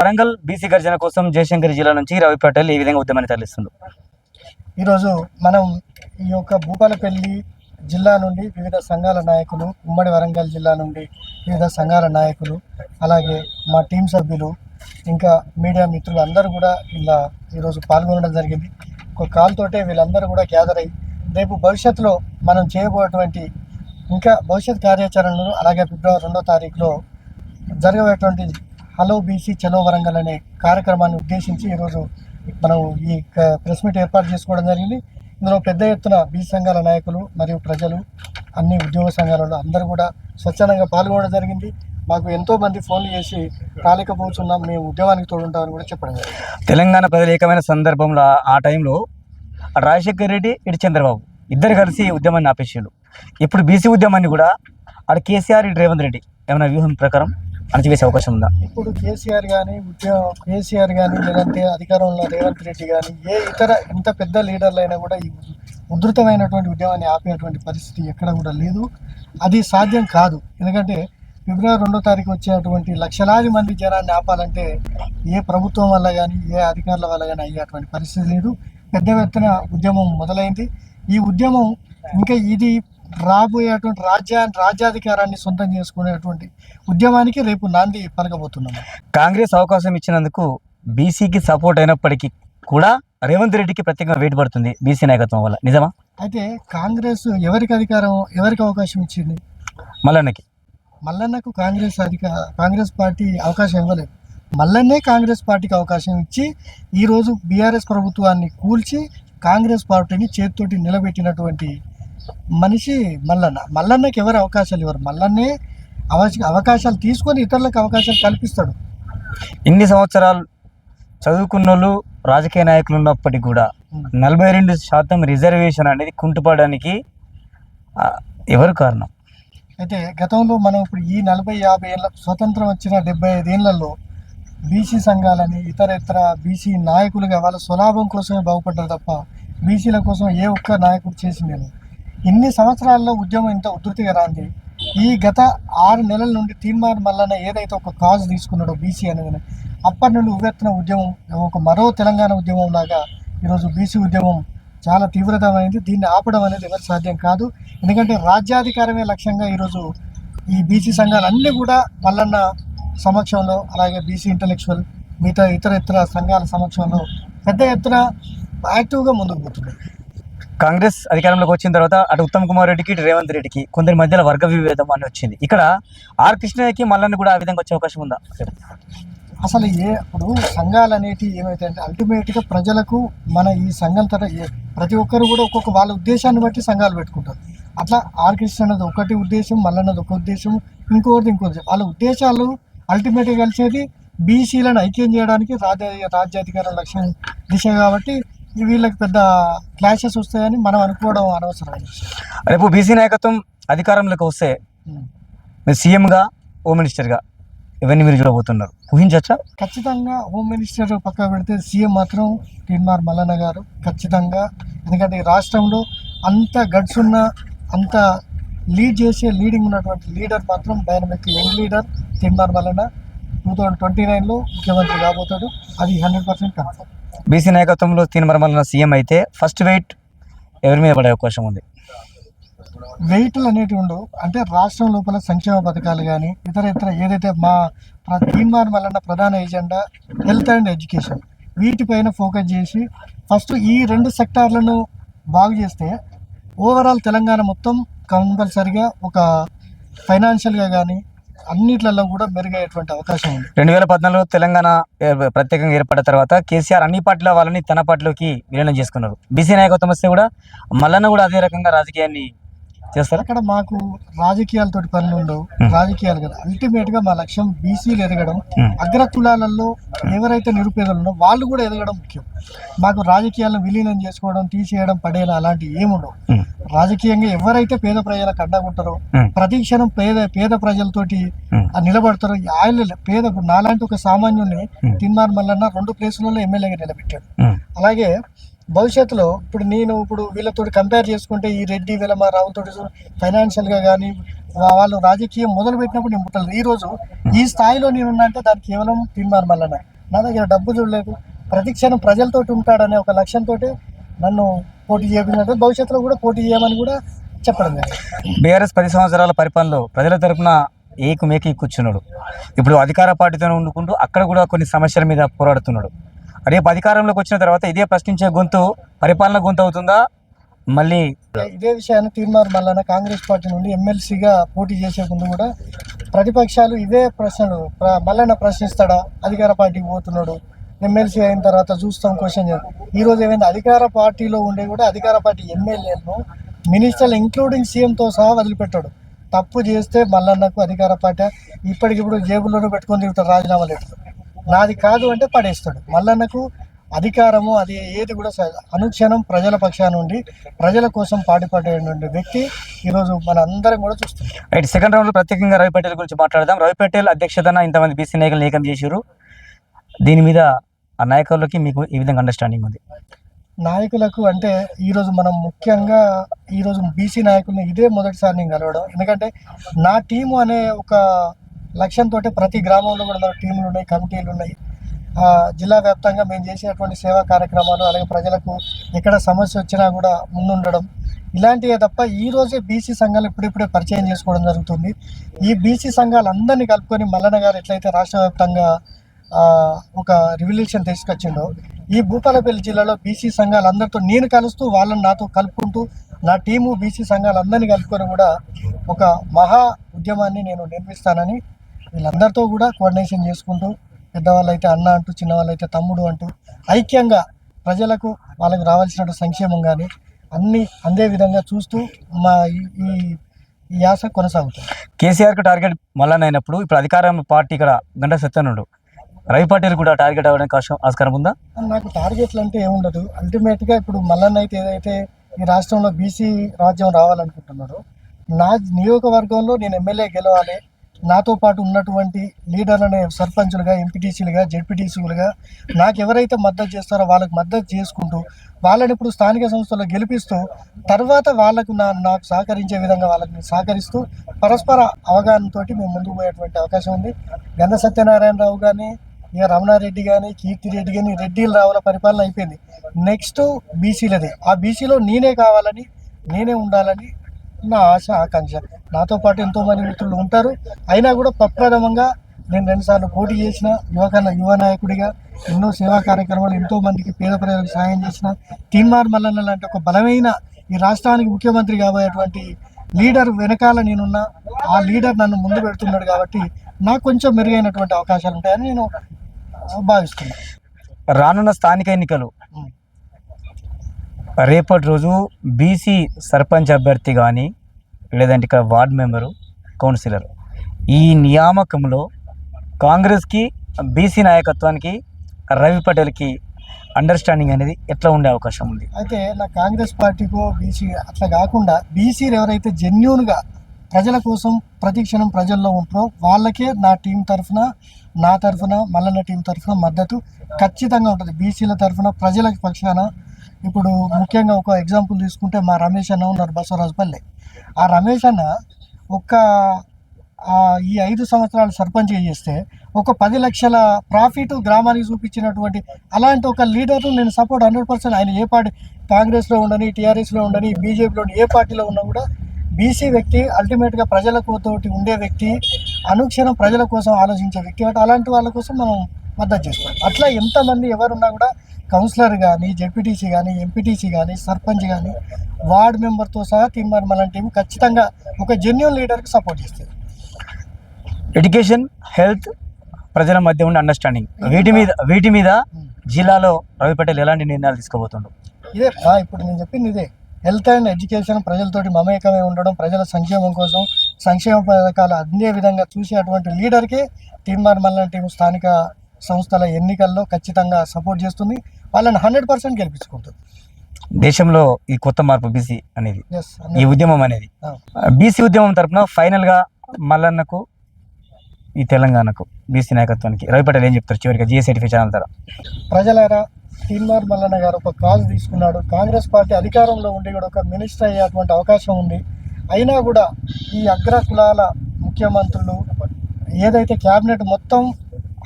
Warangal BC గర్జన కోసం జయశంకర్ జిల్లా నుంచి రవి పటేల్ ఈ విధంగా ఉద్యమాన్ని తరలిస్తుంది ఈరోజు మనం ఈ యొక్క భూపాలపల్లి జిల్లా నుండి వివిధ సంఘాల నాయకులు ఉమ్మడి వరంగల్ జిల్లా నుండి వివిధ సంఘాల నాయకులు అలాగే మా టీం సభ్యులు ఇంకా మీడియా మిత్రులు అందరూ కూడా ఇలా ఈరోజు పాల్గొనడం జరిగింది. ఒక కాల్తోటే వీళ్ళందరూ కూడా గ్యాదర్ అయ్యి రేపు భవిష్యత్తులో మనం చేయబోయేటువంటి ఇంకా భవిష్యత్ కార్యాచరణను అలాగే ఫిబ్రవరి రెండో తారీఖులో జరగబోయేటువంటి హలో బీసీ చలో వరంగల్ అనే కార్యక్రమాన్ని ఉద్దేశించి ఈరోజు మనం ఈ ప్రెస్ మీట్ ఏర్పాటు చేసుకోవడం జరిగింది. ఇందులో పెద్ద ఎత్తున బీసీ సంఘాల నాయకులు మరియు ప్రజలు అన్ని ఉద్యోగ సంఘాలలో అందరూ కూడా స్వచ్ఛందంగా పాల్గొనడం జరిగింది. మాకు ఎంతో మంది ఫోన్లు చేసి రాలేకపోతున్నాం మేము ఉద్యోగానికి తోడుంటామని కూడా చెప్పడం జరిగింది. తెలంగాణ ప్రజలు ఏకమైన సందర్భంలో ఆ- టైంలో రాజశేఖర్ రెడ్డి ఇటు చంద్రబాబు ఇద్దరు కలిసి ఉద్యమాన్ని ఆపేసాడు ఇప్పుడు బీసీ ఉద్యమాన్ని కూడా అక్కడ కేసీఆర్ రేవంత్ రెడ్డి. ఏమైనా వ్యూహం ప్రకారం? అణచివేసే అవకాశం ఉందా? ఇప్పుడు కేసీఆర్ కానీ ఉద్యోగ కేసీఆర్ కానీ లేదంటే అధికారంలో రేవంత్ రెడ్డి కానీ ఏ ఇతర ఎంత పెద్ద లీడర్లు అయినా కూడా ఈ ఉధృతమైనటువంటి ఉద్యమాన్ని ఆపేటువంటి పరిస్థితి ఎక్కడ కూడా లేదు. అది సాధ్యం కాదు. ఎందుకంటే ఫిబ్రవరి రెండో తారీఖు వచ్చేటువంటి లక్షలాది మంది జనాన్ని ఆపాలంటే ఏ ప్రభుత్వం వల్ల కానీ ఏ అధికారుల వల్ల కానీ అయ్యేటువంటి పరిస్థితి లేదు. పెద్ద ఎత్తున ఉద్యమం మొదలైంది. ఈ ఉద్యమం ఇంకా ఇది రాబోయేటువంటి రాజ్యాన్ని రాజ్యాధికారాన్ని సొంతం చేసుకునేటువంటి ఉద్యమానికి రేపు నాంది పలకబోతున్నాము కాంగ్రెస్ అవకాశం ఇచ్చినందుకు బీసీకి సపోర్ట్ అయినప్పటికీ కూడా రేవంత్ రెడ్డికి ప్రత్యేకంగా వెయిట్ పడుతుంది బీసీ నాయకత్వం వల్ల. నిజమా? అయితే కాంగ్రెస్ ఎవరికి అధికారం ఎవరికి అవకాశం ఇచ్చింది? మల్లన్నకి. మల్లన్నకు కాంగ్రెస్ అధిక కాంగ్రెస్ పార్టీ అవకాశం ఇవ్వలేదు. మల్లన్నే కాంగ్రెస్ పార్టీకి అవకాశం ఇచ్చి ఈరోజు బీఆర్ఎస్ ప్రభుత్వాన్ని కూల్చి కాంగ్రెస్ పార్టీని చేతితోటి నిలబెట్టినటువంటి మనిషి మల్లన్న. మల్లన్నకి ఎవరు అవకాశాలు ఇవ్వరు. మల్లన్నే అవకాశ అవకాశాలు తీసుకొని ఇతరులకు అవకాశాలు కల్పిస్తాడు. ఇన్ని సంవత్సరాలు చదువుకున్న వాళ్ళు రాజకీయ నాయకులు ఉన్నప్పటికీ కూడా నలభై రెండు శాతం రిజర్వేషన్ అనేది కుంటుపడడానికి ఎవరు కారణం? అయితే గతంలో మనం ఇప్పుడు ఈ నలభై యాభై ఏళ్ళ స్వతంత్రం వచ్చిన డెబ్బై ఐదు ఏళ్ళలో బీసీ సంఘాలని ఇతర ఇతర బీసీ నాయకులుగా వాళ్ళ స్వలాభం కోసమే బాగుపడ్డారు తప్ప బీసీల కోసం ఏ ఒక్క నాయకుడు చేసింది ఇన్ని సంవత్సరాల్లో ఉద్యమం ఇంత ఉధృతిగా రాంది ఈ గత ఆరు నెలల నుండి తీర్మార్ మల్లన్న ఏదైతే ఒక కాజ్ తీసుకున్నాడో బీసీ అనేది అప్పటి నుండి ఉగెత్తిన ఉద్యమం ఒక మరో తెలంగాణ ఉద్యమం లాగా ఈరోజు బీసీ ఉద్యమం చాలా తీవ్రతమైంది. దీన్ని ఆపడం అనేది ఎవరు సాధ్యం కాదు. ఎందుకంటే రాజ్యాధికారమే లక్ష్యంగా ఈరోజు ఈ బీసీ సంఘాలన్నీ కూడా మల్లన్న సమక్షంలో అలాగే బీసీ ఇంటలెక్చువల్ మిగతా ఇతర ఇతర సంఘాల సమక్షంలో పెద్ద ఎత్తున యాక్టివ్గా ముందుకు పోతున్నాయి. కాంగ్రెస్ అధికారంలోకి వచ్చిన తర్వాత అటు ఉత్తమ్ కుమార్ రెడ్డికి ఇటు రేవంత్ రెడ్డికి కొందరి మధ్యలో వర్గ విభేదం అని వచ్చింది. ఇక్కడ ఆర్ కృష్ణయ్యకి మల్లన్న కూడా ఆ విధంగా వచ్చే అవకాశం ఉందా? అసలు ఏ ఇప్పుడు సంఘాలు అనేటివి ఏమైతే అంటే అల్టిమేట్గా ప్రజలకు మన ఈ సంఘం తర ప్రతి ఒక్కరు కూడా ఒక్కొక్క వాళ్ళ ఉద్దేశాన్ని బట్టి సంఘాలు పెట్టుకుంటారు. అట్లా ఆర్కెస్ట్రా అన్నది ఒకటి ఉద్దేశం మల్లన్నది ఒక ఉద్దేశం ఇంకోటి ఇంకో వాళ్ళ ఉద్దేశాలు అల్టిమేట్గా కలిసేది బీసీలను ఐక్యం చేయడానికి రాజ్య రాజ్యాధికారం లక్ష్యం దిశ కాబట్టి వీళ్ళకి పెద్ద క్లాషెస్ వస్తాయని మనం అనుకోవడం అనవసరం. రేపు బీసీ నాయకత్వం అధికారంలోకి వస్తే. మీరు సీఎంగా హోమ్ మినిస్టర్గా ఇవన్నీ మీరు చూడబోతున్నారు ఊహించవచ్చా? ఖచ్చితంగా హోమ్ మినిస్టర్ పక్క పెడితే సీఎం మాత్రం తీన్మార్ మల్లన్న గారు ఖచ్చితంగా. ఎందుకంటే ఈ రాష్ట్రంలో అంత గడ్స్ ఉన్న అంత లీడ్ చేసే లీడింగ్ ఉన్నటువంటి లీడర్ మాత్రం dynamic young leader Teenmaar Mallanna. Two thousand twenty నైన్లో ముఖ్యమంత్రి కాబోతాడు. అది హండ్రెడ్ పర్సెంట్ కన్ఫర్మ్ బీసీ నాయకత్వంలో తీన్మర సీఎం అయితే ఫస్ట్ వెయిట్ ఎవరి మీద పడే అవకాశం ఉంది? వెయిట్లు అనేటివి ఉండవు. అంటే రాష్ట్రం లోపల సంక్షేమ పథకాలు కానీ ఇతర ఇతర ఏదైతే మా ప్ర- వలన మల్లన్న ప్రధాన ఎజెండా హెల్త్ అండ్ ఎడ్యుకేషన్. వీటిపైన ఫోకస్ చేసి ఫస్ట్ ఈ రెండు సెక్టార్లను బాగు చేస్తే ఓవరాల్ తెలంగాణ మొత్తం కంపల్సరిగా ఒక ఫైనాన్షియల్గా కానీ అన్నిట్లలో కూడా మెరుగయ్యేటువంటి అవకాశం ఉంది. రెండు వేల పద్నాలుగులో తెలంగాణ ప్రత్యేకంగా ఏర్పడిన తర్వాత కేసీఆర్ అన్ని పార్టీల వాళ్ళని తన పార్టీలోకి విలీనం చేసుకున్నారు. బీసీ నాయకత్వం వస్తే కూడా మల్లన్న కూడా అదే రకంగా రాజకీయాన్ని చేస్తారా అక్కడ మాకు రాజకీయాలతోటి పనులు ఉండవు. రాజకీయాలు కదా అల్టిమేట్గా మా లక్ష్యం బీసీలు ఎదగడం. అగ్ర కులాలలో ఎవరైతే నిరుపేదలు ఉన్నారో వాళ్ళు కూడా ఎదగడం ముఖ్యం మాకు రాజకీయాలను విలీనం చేసుకోవడం తీసేయడం పడేయడం అలాంటివి ఏముండవు. రాజకీయంగా ఎవరైతే పేద ప్రజలకు అండగుంటారో ఉం. ప్రతి క్షణం పేద పేద ప్రజలతోటి నిలబడతారో ఆయన పేద నాలాంటి ఒక సామాన్యుని. తిన్మార్ మల్లన్న రెండు ప్లేసులలో ఎమ్మెల్యేగా నిలబెట్టాడు. అలాగే భవిష్యత్తులో ఇప్పుడు నేను ఇప్పుడు వీళ్ళతో కంపేర్ చేసుకుంటే ఈ రెడ్డి వీళ్ళ రావుతో ఫైనాన్షియల్గా కానీ వాళ్ళు రాజకీయం మొదలు పెట్టినప్పుడు నేను పుట్టలేదు. ఈరోజు ఈ స్థాయిలో నేను ఉన్నా అంటే దానికి కేవలం తిన్నారు వల్లనే. నా దగ్గర డబ్బు చూడలేదు ప్రతిక్షణం ప్రజలతో ప్రజలతోటి ఉంటాడనే ఒక లక్ష్యంతో నన్ను పోటీ చేయకుండా భవిష్యత్తులో కూడా పోటీ చేయమని కూడా చెప్పడం బీఆర్ఎస్ పది సంవత్సరాల పరిపాలనలో ప్రజల తరపున ఏకు మేకి కూర్చున్నాడు. ఇప్పుడు అధికార పార్టీతో ఉండుకుంటూ అక్కడ కూడా కొన్ని సమస్యల మీద పోరాడుతున్నాడు. రేపు అధికారంలోకి వచ్చిన తర్వాత ఇదే ప్రశ్నించే గొంతు పరిపాలన గొంతు అవుతుందా? మళ్ళీ ఇదే విషయాన్ని తీర్మార్ మల్లన్న కాంగ్రెస్ పార్టీ నుండి ఎమ్మెల్సీగా పోటీ చేసే ముందు కూడా ప్రతిపక్షాలు ఇదే ప్రశ్నలు మల్లన్న ప్రశ్నిస్తాడా? అధికార పార్టీకి పోతున్నాడు. ఎమ్మెల్సీ అయిన తర్వాత చూస్తాం క్వశ్చన్ ఈ రోజు ఏమైంది? అధికార పార్టీలో ఉండే కూడా అధికార పార్టీ ఎమ్మెల్యేలను మినిస్టర్లు ఇంక్లూడింగ్ సీఎంతో సహా వదిలిపెట్టాడు. తప్పు చేస్తే మల్లన్నకు అధికార పార్టీ ఇప్పటికిప్పుడు జేబుల్లోనూ పెట్టుకొని తిరుగుతాడు రాజీనామా లెటర్ నాది కాదు అంటే పడేస్తాడు. మల్లన్నకు అధికారము అది ఏది కూడా అనుక్షణం ప్రజల పక్షాన ఉండి ప్రజల కోసం పాటుపడేటువంటి వ్యక్తి ఈరోజు మన అందరం కూడా చూస్తున్నాం. రైట్ సెకండ్ రౌండ్లో ప్రత్యేకంగా రవి పటేల్ గురించి మాట్లాడదాం. రవి పటేల్ అధ్యక్షతన ఇంతమంది బీసీ నాయకులు ఏకం చేశారు దీని మీద ఆ నాయకులకి మీకు ఈ విధంగా అండర్స్టాండింగ్ ఉంది. నాయకులకు అంటే ఈరోజు మనం ముఖ్యంగా ఈరోజు బీసీ నాయకుల్ని ఇదే మొదటిసారి నేను కలవడం. ఎందుకంటే నా టీము అనే ఒక లక్ష్యంతో ప్రతి గ్రామంలో కూడా టీములు ఉన్నాయి కమిటీలు ఉన్నాయి. జిల్లా వ్యాప్తంగా మేము చేసేటువంటి సేవా కార్యక్రమాలు అలాగే ప్రజలకు ఎక్కడ సమస్య వచ్చినా కూడా ముందుండడం. ఇలాంటివే తప్ప ఈ రోజే బీసీ సంఘాలు ఇప్పుడిప్పుడే పరిచయం చేసుకోవడం జరుగుతుంది. ఈ బీసీ సంఘాలందరినీ కలుపుకొని మల్లన్న గారు ఎట్లయితే రాష్ట్ర వ్యాప్తంగా ఒక రివల్యూషన్ తీసుకొచ్చిండో ఈ భూపాలపల్లి జిల్లాలో బీసీ సంఘాలందరితో నేను కలుస్తూ వాళ్ళని నాతో కలుపుకుంటూ నా టీము బీసీ సంఘాలందరినీ కలుపుకొని కూడా ఒక మహా ఉద్యమాన్ని నేను నిర్మిస్తానని వీళ్ళందరితో కూడా కోఆర్డినేషన్ చేసుకుంటూ పెద్దవాళ్ళు అయితే అన్న అంటూ చిన్నవాళ్ళు అయితే తమ్ముడు అంటూ ఐక్యంగా ప్రజలకు వాళ్ళకు రావాల్సిన సంక్షేమం కానీ అన్నీ అందే విధంగా చూస్తూ మా ఈ- ఈ యాస కొనసాగుతుంది. కేసీఆర్కి టార్గెట్ మళ్ళా అయినప్పుడు ఇప్పుడు అధికారం పార్టీ ఇక్కడ గంట సత్యనుడు రవి పటేల్ కూడా టార్గెట్ అవ్వడానికి ఆస్కారం- ఆస్కారం ఉందా? నాకు టార్గెట్లు అంటే ఏముండదు అల్టిమేట్గా ఇప్పుడు మల్లన్న అయితే ఏదైతే ఈ రాష్ట్రంలో బీసీ రాజ్యం రావాలనుకుంటున్నారో నా నియోజకవర్గంలో నేను ఎమ్మెల్యే గెలవాలి నాతో పాటు ఉన్నటువంటి లీడర్లనే సర్పంచులుగా ఎంపీటీసీలుగా జెడ్పీటీసీలుగా నాకు ఎవరైతే మద్దతు చేస్తారో వాళ్ళకి మద్దతు చేసుకుంటూ వాళ్ళని ఇప్పుడు స్థానిక సంస్థల్లో గెలిపిస్తూ తర్వాత వాళ్ళకు నా నాకు సహకరించే విధంగా వాళ్ళకి సహకరిస్తూ పరస్పర అవగాహనతో మేము ముందుకు పోయేటువంటి అవకాశం ఉంది. గంధ సత్యనారాయణరావు కానీ ఇక రమణారెడ్డి కానీ కీర్తి రెడ్డి కానీ రెడ్డిలు రావుల పరిపాలన అయిపోయింది. నెక్స్ట్ బీసీలది. ఆ బీసీలో నేనే కావాలని నేనే ఉండాలని నా ఆశ ఆకాంక్ష. నాతో పాటు ఎంతో మంది మిత్రులు ఉంటారు. అయినా కూడా ప్రప్రథమంగా నేను రెండుసార్లు పోటీ చేసిన యువక యువ నాయకుడిగా ఎన్నో సేవా కార్యక్రమాలు ఎంతో మందికి పేద ప్రజలకు సహాయం చేసిన తీన్మార్ మల్లన్న లాంటి ఒక బలమైన ఈ రాష్ట్రానికి ముఖ్యమంత్రి కాబోయేటువంటి లీడర్ వెనకాల నేనున్నా ఆ లీడర్ నన్ను ముందు పెడుతున్నాడు కాబట్టి నాకు కొంచెం మెరుగైనటువంటి అవకాశాలు ఉంటాయని నేను భావిస్తున్నాను రానున్న స్థానిక ఎన్నికలు రేపటి రోజు బీసీ సర్పంచ్ అభ్యర్థి కానీ లేదంటే ఇక్కడ వార్డ్ మెంబరు కౌన్సిలర్. ఈ నియామకంలో కాంగ్రెస్కి బీసీ నాయకత్వానికి రవి పటేల్కి అండర్స్టాండింగ్ అనేది ఎట్లా ఉండే అవకాశం ఉంది? అయితే నా కాంగ్రెస్ పార్టీకో బీసీ అట్లా కాకుండా బీసీలు ఎవరైతే జెన్యున్గా ప్రజల కోసం ప్రతిక్షణం ప్రజల్లో ఉంటారో వాళ్ళకే నా టీం తరఫున నా తరఫున మల్లన్న టీం తరఫున మద్దతు ఖచ్చితంగా ఉంటుంది. బీసీల తరఫున ప్రజల పక్షాన ఇప్పుడు ముఖ్యంగా ఒక ఎగ్జాంపుల్ తీసుకుంటే మా రమేష్ అన్న ఉన్నారు బసవరాజుపల్లి ఆ రమేష్ అన్న ఒక్క ఈ ఐదు సంవత్సరాలు సర్పంచ్ చేస్తే ఒక పది లక్షల ప్రాఫిట్ గ్రామానికి చూపించినటువంటి అలాంటి ఒక లీడర్ను నేను సపోర్ట్ హండ్రెడ్ పర్సెంట్ ఆయన ఏ పార్టీ కాంగ్రెస్లో ఉండని టీఆర్ఎస్లో ఉండని బీజేపీలో ఏ పార్టీలో ఉన్నా కూడా బీసీ వ్యక్తి అల్టిమేట్గా ప్రజలతోటి ఉండే వ్యక్తి అనుక్షణం ప్రజల కోసం ఆలోచించే వ్యక్తి. అలాంటి వాళ్ళ కోసం మనం మద్దతు చేస్తాం. అట్లా ఎంతమంది ఎవరున్నా కూడా కౌన్సిలర్ కానీ జెడ్పీటీసీ కానీ ఎంపీటీసీ కానీ సర్పంచ్ కానీ వార్డ్ మెంబర్తో సహా తీర్మానం అలాంటి టీం ఖచ్చితంగా ఒక జెన్యున్ లీడర్కి సపోర్ట్ చేస్తుంది. ఎడ్యుకేషన్ హెల్త్ ప్రజల మధ్య ఉండే అండర్స్టాండింగ్ వీటి మీద వీటి మీద జిల్లాలో రవి పటేల్ ఎలాంటి నిర్ణయాలు తీసుకోబోతుండు ఇదే ఇప్పుడు నేను చెప్పింది ఇదే. హెల్త్ అండ్ ఎడ్యుకేషన్ ప్రజలతోటి మమేకమై ఉండడం ప్రజల సంక్షేమం కోసం సంక్షేమ పథకాలు అందే విధంగా చూసే అటువంటి లీడర్కే తీర్మార్ మల్లన టీం స్థానిక సంస్థల ఎన్నికల్లో ఖచ్చితంగా సపోర్ట్ చేస్తుంది. వాళ్ళని హండ్రెడ్ పర్సెంట్ గెలిపించుకుంటుంది. దేశంలో ఈ కొత్త మార్పు బీసీ అనేది ఈ ఉద్యమం అనేది. బీసీ ఉద్యమం తరపున ఫైనల్గా మల్లన్నకు ఈ తెలంగాణకు బీసీ నాయకత్వానికి రవి పటేల్ ఏం చెప్తారు చివరిగా జిఎస్ఐటిఫై ఛానల్ ద్వారా? ప్రజలారా తీన్మార్ మల్లన్న గారు ఒక కాజ్ తీసుకున్నాడు. కాంగ్రెస్ పార్టీ అధికారంలో ఉండి కూడా ఒక మినిస్టర్ అయ్యేటువంటి అవకాశం ఉంది. అయినా కూడా ఈ అగ్ర కులాల ముఖ్యమంత్రులు ఏదైతే క్యాబినెట్ మొత్తం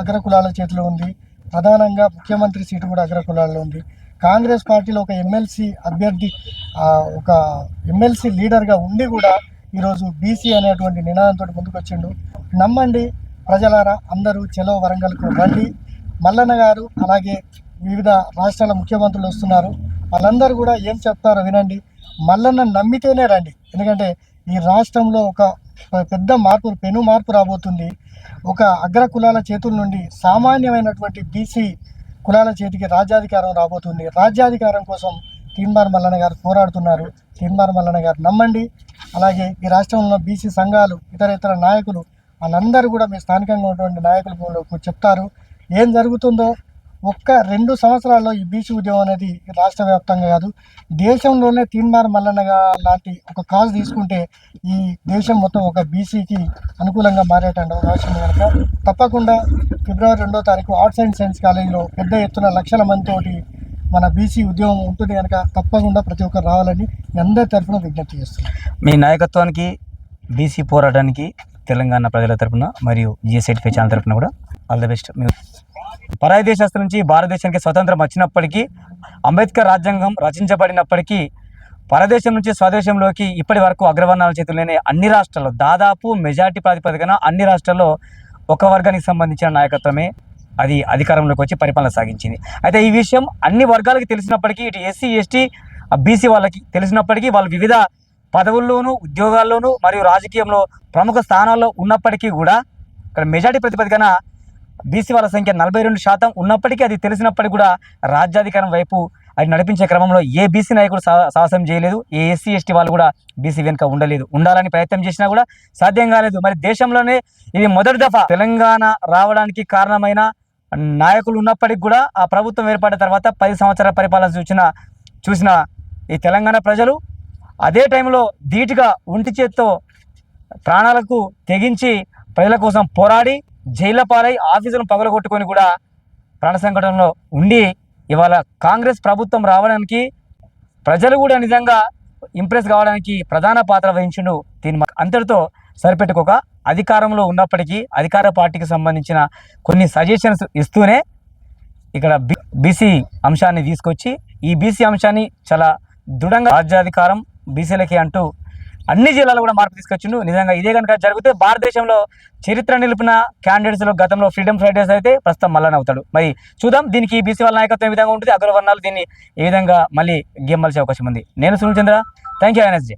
అగ్ర కులాల చేతిలో ఉంది ప్రధానంగా ముఖ్యమంత్రి సీటు కూడా అగ్రకులాల్లో ఉంది. కాంగ్రెస్ పార్టీలో ఒక ఎమ్మెల్సీ అభ్యర్థి ఒక ఎమ్మెల్సీ లీడర్గా ఉండి కూడా ఈరోజు బీసీ అనేటువంటి నినాదంతో ముందుకు వచ్చిండు నమ్మండి ప్రజలారా అందరూ చెలో వరంగల్కు రండి. మల్లన్న గారు అలాగే వివిధ రాష్ట్రాల ముఖ్యమంత్రులు వస్తున్నారు. వాళ్ళందరూ కూడా ఏం చెప్తారో వినండి. మల్లన్న నమ్మితేనే రండి. ఎందుకంటే ఈ రాష్ట్రంలో ఒక పెద్ద మార్పు పెను మార్పు రాబోతుంది. ఒక అగ్ర కులాల చేతుల నుండి సామాన్యమైనటువంటి బీసీ కులాల చేతికి రాజ్యాధికారం రాబోతుంది. రాజ్యాధికారం కోసం తీన్మార్ మల్లన్న గారు పోరాడుతున్నారు. తీన్మార్ మల్లన్న గారు నమ్మండి. అలాగే ఈ రాష్ట్రంలో బీసీ సంఘాలు ఇతర ఇతర నాయకులు వాళ్ళందరూ కూడా మీ స్థానికంగా ఉన్నటువంటి నాయకులు చెప్తారు. ఏం జరుగుతుందో ఒక్క రెండు సంవత్సరాల్లో ఈ బీసీ ఉద్యమం అనేది రాష్ట్ర వ్యాప్తంగా కాదు. దేశంలోనే తీన్మార్ మల్లన్న లాంటి ఒక కాజ్ తీసుకుంటే ఈ దేశం మొత్తం ఒక బీసీకి అనుకూలంగా మారేటండి అవకాశం కనుక తప్పకుండా ఫిబ్రవరి రెండో తారీఖు ఆర్ట్స్ అండ్ సైన్స్ కాలేజీలో పెద్ద ఎత్తున లక్షల మందితోటి మన బీసీ ఉద్యమం ఉంటుంది కనుక తప్పకుండా ప్రతి ఒక్కరు రావాలని అందరి తరఫున విజ్ఞప్తి చేస్తున్నాను. మీ నాయకత్వానికి బీసీ పోరాటానికి తెలంగాణ ప్రజల తరపున మరియు జిఎస్ఐటిఫై ఛానల్ తరఫున కూడా ఆల్ ద బెస్ట్. పరాయి దేశస్తుల నుంచి భారతదేశానికి స్వతంత్రం వచ్చినప్పటికీ అంబేద్కర్ రాజ్యాంగం రచించబడినప్పటికీ పరదేశం నుంచి స్వదేశంలోకి ఇప్పటి వరకు అగ్రవర్ణాల చేతుల్లోనే అన్ని రాష్ట్రాల్లో దాదాపు మెజార్టీ ప్రాతిపదికన అన్ని రాష్ట్రాల్లో ఒక వర్గానికి సంబంధించిన నాయకత్వమే అది అధికారంలోకి వచ్చి పరిపాలన సాగించింది. అయితే ఈ విషయం అన్ని వర్గాలకి తెలిసినప్పటికీ ఇటు ఎస్సీ ఎస్టీ బీసీ వాళ్ళకి తెలిసినప్పటికీ వాళ్ళు వివిధ పదవుల్లోనూ ఉద్యోగాల్లోనూ మరియు రాజకీయంలో ప్రముఖ స్థానాల్లో ఉన్నప్పటికీ కూడా ఇక్కడ మెజార్టీ ప్రతిపదికన బీసీ వాళ్ళ సంఖ్య నలభై రెండు శాతం ఉన్నప్పటికీ అది తెలిసినప్పటికీ కూడా రాజ్యాధికారం వైపు అది నడిపించే క్రమంలో ఏ బీసీ నాయకుడు సా- సాహసం చేయలేదు ఏ ఎస్సీ ఎస్టీ వాళ్ళు కూడా బీసీ వెనుక ఉండలేదు. ఉండాలని ప్రయత్నం చేసినా కూడా సాధ్యం కాలేదు. మరి దేశంలోనే ఇది మొదటి దఫా తెలంగాణ రావడానికి కారణమైన నాయకులు ఉన్నప్పటికీ కూడా ఆ ప్రభుత్వం ఏర్పడిన తర్వాత పది సంవత్సరాల పరిపాలన చూసిన చూసిన ఈ తెలంగాణ ప్రజలు అదే టైంలో ధీటుగా ఒంటి చేత్తో ప్రాణాలకు తెగించి ప్రజల కోసం పోరాడి జైళ్ళ పాలై ఆఫీసులను పగలగొట్టుకొని కూడా ప్రాణ సంకటంలో ఉండి ఇవాళ కాంగ్రెస్ ప్రభుత్వం రావడానికి ప్రజలు కూడా నిజంగా ఇంప్రెస్ కావడానికి ప్రధాన పాత్ర వహించిండు దీని అంతటితో సరిపెట్టుకోక అధికారంలో ఉన్నప్పటికీ అధికార పార్టీకి సంబంధించిన కొన్ని సజెషన్స్ ఇస్తూనే ఇక్కడ బీసీ అంశాన్ని తీసుకొచ్చి ఈ బీసీ అంశాన్ని చాలా దృఢంగా రాజ్యాధికారం బీసీలకి అంటూ అన్ని జిల్లాలో కూడా మార్పు తీసుకొచ్చిండు. నిజంగా ఇదే కనుక జరిగితే భారతదేశంలో చరిత్ర నిలిపిన క్యాండిడేట్స్లో గతంలో ఫ్రీడమ్ ఫ్రైడేస్ అయితే ప్రస్తుతం మల్లన అవుతాడు. మరి చూద్దాం దీనికి బీసీ వాళ్ళ నాయకత్వం ఏ విధంగా ఉంటుంది అగ్రవర్ణాలు దీన్ని ఏ విధంగా మళ్ళీ గేమ్ మలిసే అవకాశం ఉంది. నేను Sunil Chandra thank you NSG